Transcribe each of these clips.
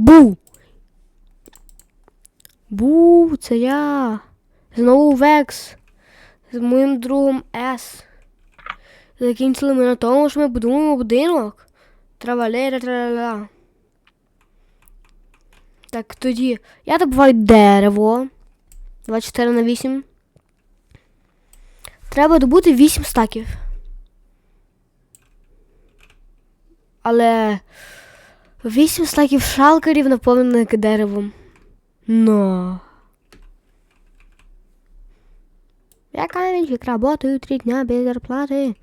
Бу! Бу, це я. Знову Векс. З моїм другом С. Закінчили ми на тому, що ми будуємо будинок. Травалера траля. Так, тоді. Я добуваю дерево. 24 на 8. Треба добути 8 стаків. Але 8 стаків шалкерів наповнених деревом. Но. Я каменщик, работаю три дня без зарплати.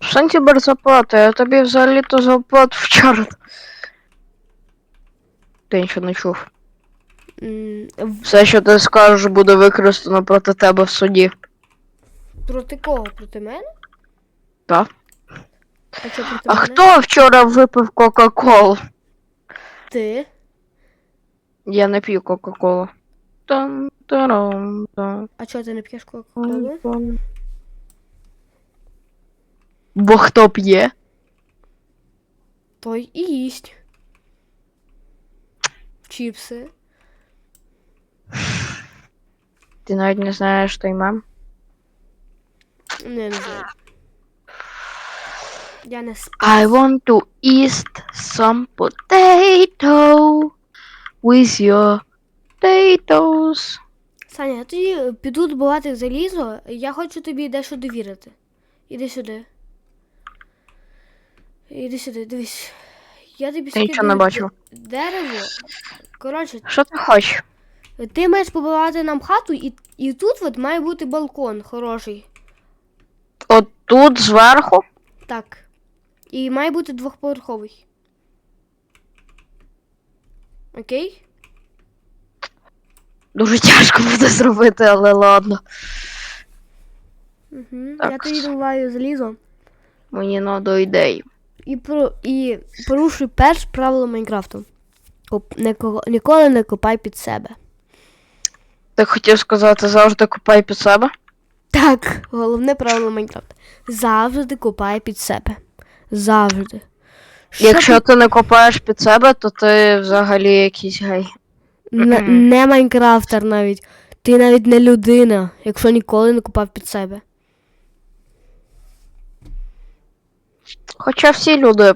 Що тебе зарплата? Я тобі взагалі-то зарплату вчора. Ти нічого не чув. В- Все, що ти скажеш, буде використано проти тебе в суді. Проти кого? Проти мене? Так. А що проти А мене? хто вчора випив Кока-Колу? Ти? Я не п'ю Кока-Колу. Там, тарам, там, А чого ти не п'єш кока-колу? там. Бо хто п'є? Той і їсть. Чіпси. Ти навіть не знаєш той мем? Не, не знаю. Я не сп... I want to eat some potato with your potatoes. Саня, я тоді піду добувати залізо. Я хочу тобі дещо довірити. Іди сюди. Іди сюди, дивись. Я тобі Я нічого не бачу. Дерево. Коротше, Що ти хочеш? ти маєш побудувати нам хату, і, і тут от має бути балкон хороший. От тут зверху. Так. І має бути двохповерховий. Окей? Дуже тяжко буде зробити, але ладно. Угу. Я тобі добуваю залізо. Мені надо ідеї. І, про, і порушуй перше правило Майнкрафту. Коп, не, ко- ніколи не копай під себе. Ти хотів сказати, завжди купай під себе? Так, головне правило Майнкрафту. Завжди копай під себе. Завжди. Що Якщо ти- не копаєш під себе, то ти взагалі якийсь гей. не, не Майнкрафтер навіть. Ти навіть не людина, якщо ніколи не копав під себе. Хоча всі люди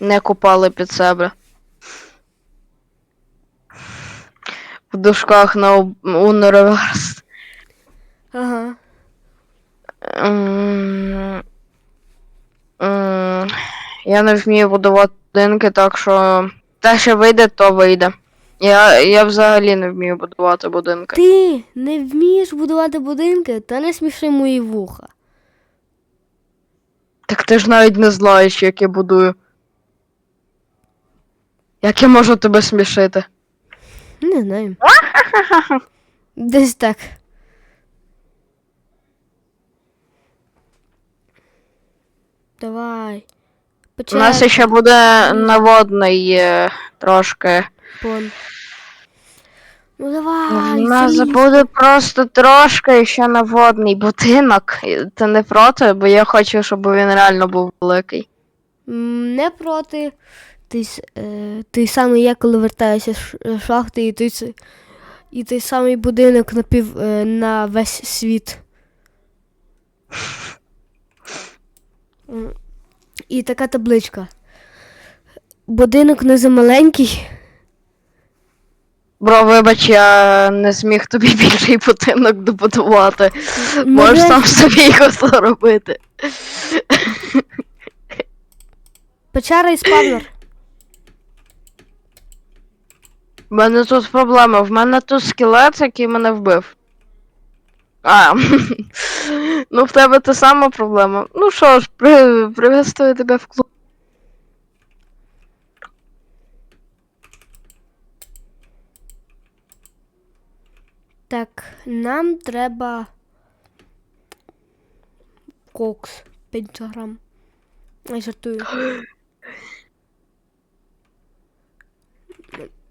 не копали під себе. В дужках на об- универс. Ага. М, Я не вмію будувати будинки, так що те, що вийде, то вийде. Я, я взагалі не вмію будувати будинки. Ти не вмієш будувати будинки, та не сміши мої вуха. Так ти ж навіть не знаєш, як я будую. Як я можу тебе смішити? Не знаю. Десь так. Давай. У нас ще буде наводний е, трошки. Пон. Ну У нас залізь. буде просто трошки ще наводний будинок. Ти не проти, бо я хочу, щоб він реально був великий. Не проти. Ти, е, той самий я, коли вертаюся з шахти, і той, і той самий будинок на, пів, е, на весь світ. І така табличка. Будинок не замаленький. Бро, вибач, я не зміг тобі більший будинок добудувати. Можеш Може, сам собі його зробити. Печера і спавнер. У мене тут проблема. В мене тут скелет, який мене вбив. А, ну в тебе та сама проблема. Ну що ж, при... приветствую тебе в клуб. Так, нам треба кокс 5 грам. Ай, жартую.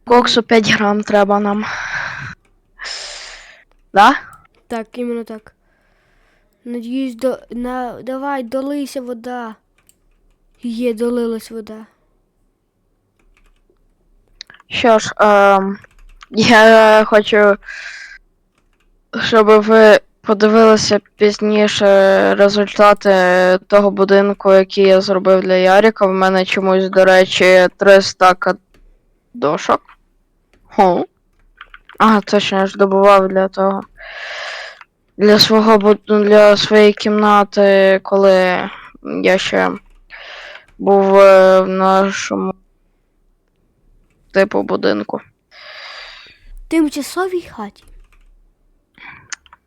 Коксу 5 грам треба нам. Да? Так, іменно так. Надіюсь, до... на... давай, долися вода. Є, долилась вода. Що ж, ем, я хочу, щоб ви подивилися пізніше результати того будинку, який я зробив для Яріка. В мене чомусь, до речі, 300 ка- дошок. Хо. А, точно, я ж добував для того. Для свого для своєї кімнати, коли я ще був е, в нашому типу будинку. Тимчасовій хаті.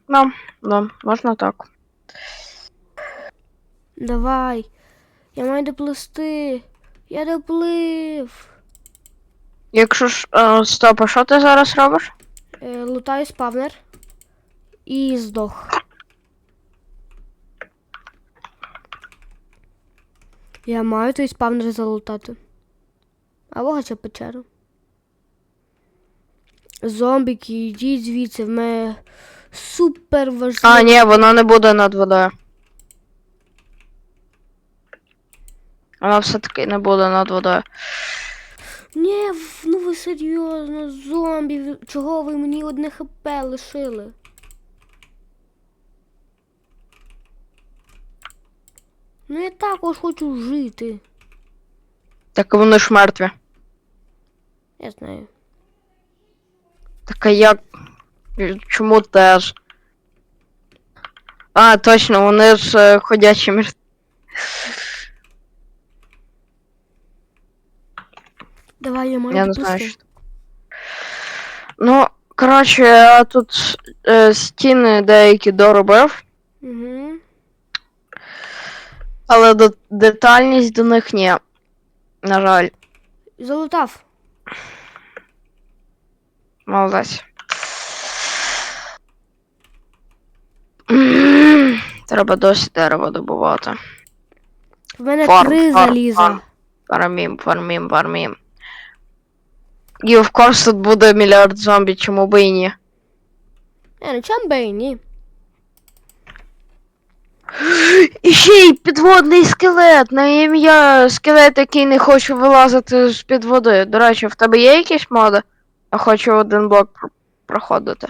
Ну, да, можна так. Давай. Я маю доплисти. Я доплив. Якщо ж. Е, стоп, а що ти зараз робиш? Е, лутаю спавнер. І здох. Я маю той спавнер залутати. Або хоча печеру. Зомбіки, йдіть звідси, в мене супер важливо. А, ні, воно не буде над водою. Воно все-таки не буде над водою. Ні, ну ви серйозно, зомбі, чого ви мені одне хп лишили? Ну я також хочу жити. Так вони ж мертві. Я знаю. Так а як. Чому теж? А, точно, вони ж е, ходячі мертві. Давай я маю Я не знаю, що. Ну, коротше, я тут е, стіни деякі доробив, Угу. Але до, детальність до них ні. На жаль, Залутав. молодець. Треба досі дерево добувати. В мене Фарм, три фарм, заліза. фарм. Фармім, фармім, фармім. І of course тут буде мільярд зомбі, чому би і ні. Е, ну чам би і ні. І ще й підводний скелет, на ім'я скелет, який не хоче вилазити з-під води. До речі, в тебе є якісь моди? Я хочу один блок проходити.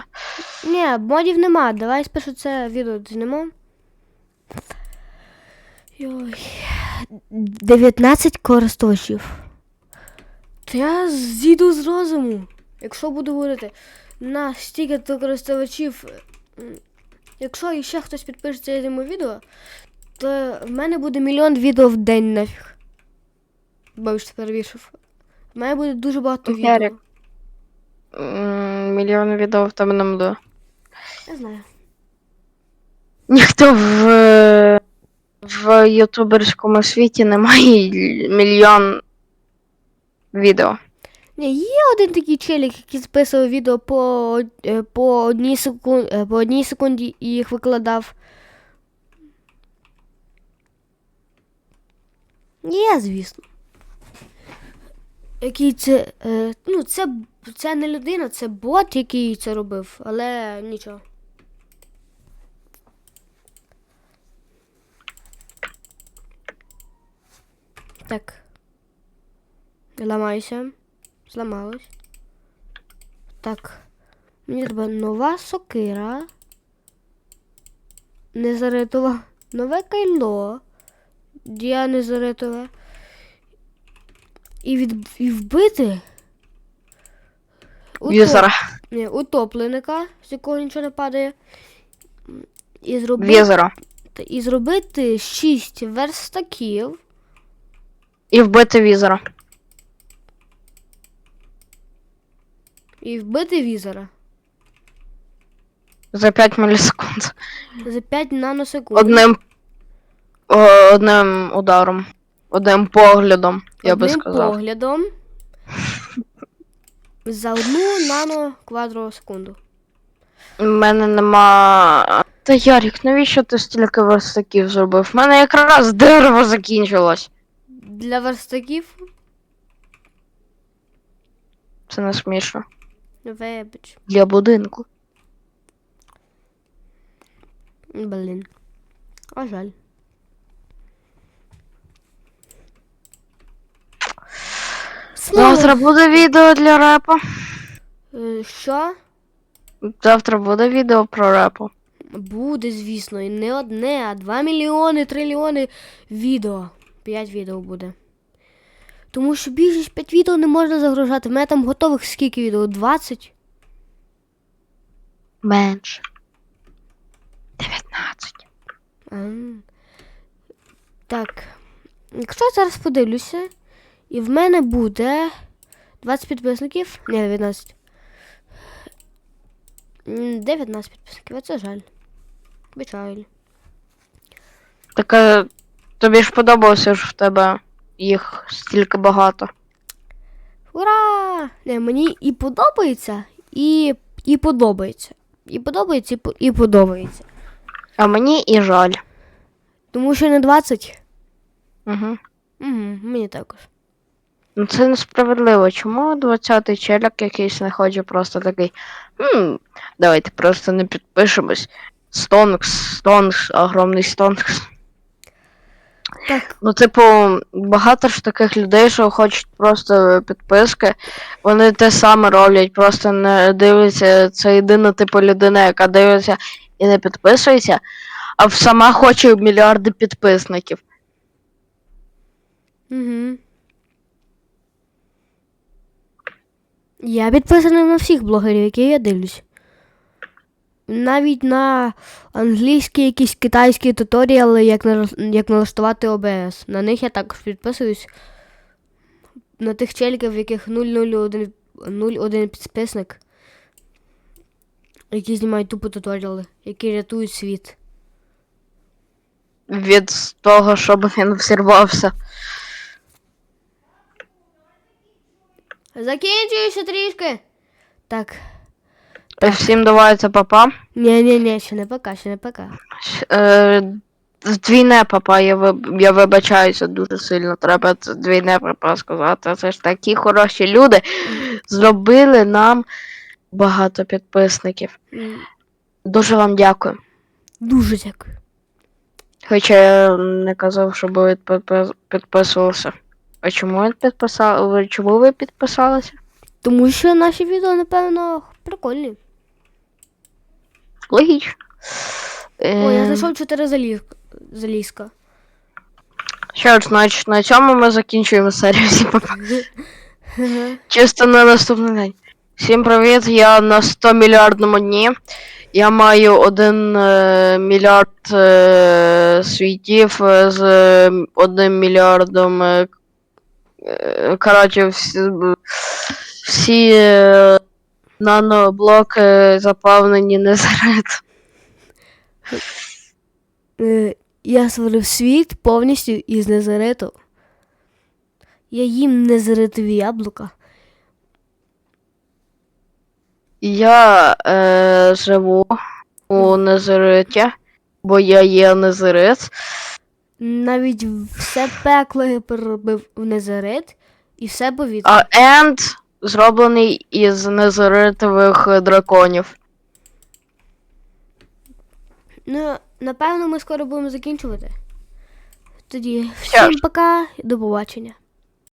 Ні, модів нема. Давай спершу це відео знімемо. Йой. 19 користувачів. Та я зійду з розуму. Якщо буду говорити на стільки то користувачів. Якщо іще хтось підпишеться і йому відео, то в мене буде мільйон відео в день нафіг. Бачите, перевішив. В мене буде дуже багато відео. Ярик. М, Мільйон відео в тебе не буде. Я знаю. Ніхто в, в ютуберському світі не має мільйон відео. Є один такий челік, який записував відео по, е, по, одній секун... е, по одній секунді і їх викладав. Є, звісно. Який це. Е, ну, це, це не людина, це бот, який це робив, але нічого. Так. Ламайся. Зламалось. Так. Мені треба нова сокира. Незаритова. Нове кайло. Я незаритове. І, від... і вбити. утоп- Візера. Ні, утопленика, з якого нічого не падає. І зробити, Візера. і зробити 6 верстаків. І вбити візера. І вбити візера. За 5 мілісекунд. За 5 наносекунд. Одним. Одним ударом. Одним поглядом, я би Одним поглядом. За одну нано квадросекунду. У мене нема. Та Ярік, навіщо ти стільки верстаків зробив? У мене якраз дерево закінчилось. Для верстаків. Це не смішно. Вибач. Для будинку. Блін. А жаль. Завтра буде відео для репу. Е, Що? Завтра буде відео про репу. Буде, звісно, і не одне, а 2 мільйони, трильйони відео. 5 відео буде. Тому що більше 5 відео не можна загружати. В мене там готових скільки відео? 20? Менше. 19. Ам. Так. Якщо я зараз подивлюся, і в мене буде 20 підписників. Ні, 19. 19 підписників, а це жаль. Печаль. Так е, тобі ж подобалося ж в тебе їх стільки багато. Ура! Не, мені і подобається, і, і подобається. І подобається, і, і подобається. А мені і жаль. Тому що не 20. Угу. Угу, мені також. Ну це несправедливо. Чому 20-й челяк якийсь не хоче просто такий. Хм, давайте просто не підпишемось. Стонкс, стонкс, огромний стонкс. Так, Ну, типу, багато ж таких людей, що хочуть просто підписки, вони те саме роблять, просто не дивляться. Це єдина типу людина, яка дивиться і не підписується, а сама хоче мільярди підписників. Угу. Я підписаний на всіх блогерів, які я дивлюсь. Навіть на англійські якісь китайські туторіали, як, нараз- як налаштувати OBS. На них я також підписуюсь. На тих челіків, в яких 001, 01 підписник. Які знімають тупо туторіали, які рятують світ. Від того, щоб він взірвався. Закінчуюся трішки. Так. Всім давайте папа. Ні, ні, ні, ще не пока, ще не пока. Е, двійне папа, я, виб... я вибачаюся дуже сильно. Треба двійне папа сказати. Це ж такі хороші люди. Зробили нам багато підписників. Дуже вам дякую. Дуже дякую. Хоча я не казав, щоб ви підписувалися. А чому ви підписали? Чому ви підписалися? Тому що наші відео, напевно, прикольні. Логічно. О, я Е, знайшов 4 заліз... залізка. Що ж, значить, на цьому ми закінчуємо серію. Всім пока. Чисто на наступний день. Всім привіт, я на 100 мільярдному дні. Я маю 1 е, мільярд е, світів е, з е, 1 мільярдом. Е, е, коротше, всі, всі е, наноблоки заповнені незарит. Е, Я створив світ повністю із незариту. Я їм незаритові яблука. Я е, живу у Незариті, бо я є Незарит. Навіть все пекло я переробив в незарит і все повітря. А Енд зроблений із незаритових драконів. Ну, напевно, ми скоро будемо закінчувати. Тоді всім пока до побачення.